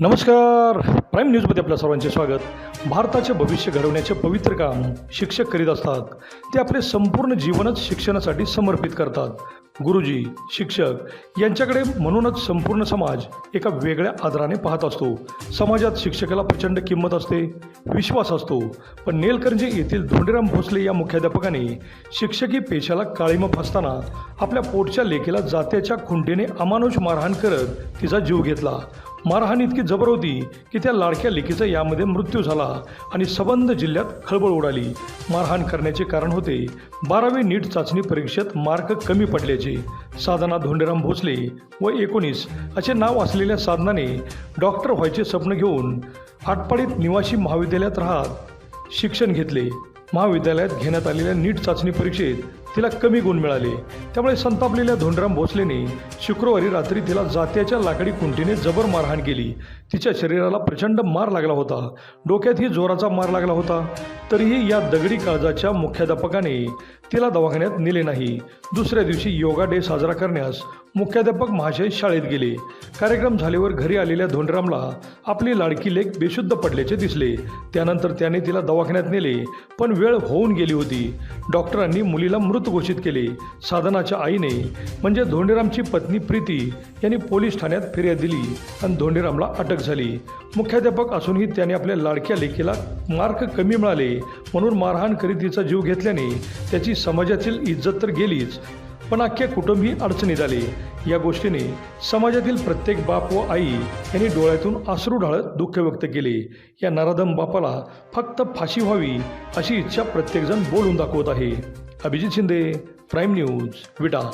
नमस्कार. प्राईम न्यूजमध्ये आपल्या सर्वांचे स्वागत. भारताचे भविष्य घडवण्याचे पवित्र काम शिक्षक करीत असतात. ते आपले संपूर्ण जीवनच शिक्षणासाठी समर्पित करतात. गुरुजी शिक्षक यांच्याकडे म्हणूनच संपूर्ण समाज एका वेगळ्या आदराने पाहत असतो. समाजात शिक्षकाला प्रचंड किंमत असते विश्वास असतो. पण नेलकंजी येथील धोंडीराम भोसले या मुख्याध्यापकाने शिक्षकी पेशाला काळीमा फासताना आपल्या पोटच्या लेकीला जात्याच्या खुंटीने अमानुष मारहाण करत तिचा जीव घेतला. मारहाण इतकी जबर होती की त्या लाडक्या लेकीचा यामध्ये मृत्यू झाला आणि सबंध जिल्ह्यात खळबळ उडाली. मारहाण करण्याचे कारण होते बारावी नीट चाचणी परीक्षेत मार्क कमी पडल्याचे. साधना धोंडेराम भोसले व एकोणीस असे नाव असलेल्या साधनाने डॉक्टर व्हायचे स्वप्न घेऊन आटपाडीत निवासी महाविद्यालयात राहत शिक्षण घेतले. महाविद्यालयात घेण्यात आलेल्या नीट चाचणी परीक्षेत तिला कमी गुण मिळाले. त्यामुळे संतापलेल्या धोंडराम भोसलेने शुक्रवारी रात्री तिला जात्याच्या लाकडी कुंटीने जबर मारहाण केली. तिच्या शरीराला प्रचंड मार लागला होता. डोक्यातही जोराचा मार लागला होता. तरीही या दगडी काळजाच्या मुख्याध्यापकाने तिला दवाखान्यात नेले नाही. दुसऱ्या दिवशी योगा डे साजरा करण्यास मुख्याध्यापक महाशय शाळेत गेले. कार्यक्रम झाल्यावर घरी आलेल्या धोंडरामला आपली लाडकी लेख बेशुद्ध पडल्याचे दिसले. त्यानंतर त्याने तिला दवाखान्यात नेले पण वेळ होऊन गेली होती. डॉक्टरांनी मुलीला मृत घोषित केले. साधनाच्या आईने म्हणजे धोंडीरामची पत्नी प्रीती यांनी पोलीस ठाण्यात फिर्याद दिली आणि धोंडीरामला अटक झाली. मुख्याध्यापक असूनही त्याने आपल्या लाडक्या लेखीला मार्क कमी मिळाले. म्हणून मारहाण करीत तिचा जीव घेतल्याने त्याची समाजातील इज्जत तर गेलीच पण अख्ख्या कुटुंबही अडचणीत आले. या गोष्टीने समाजातील प्रत्येक बाप व आई यांनी डोळ्यातून आसरू ढाळत दुःख व्यक्त केले. या नराधम बापाला फक्त फाशी व्हावी अशी इच्छा प्रत्येकजण बोलून दाखवत आहे. Abhijit Shinde prime news Vita.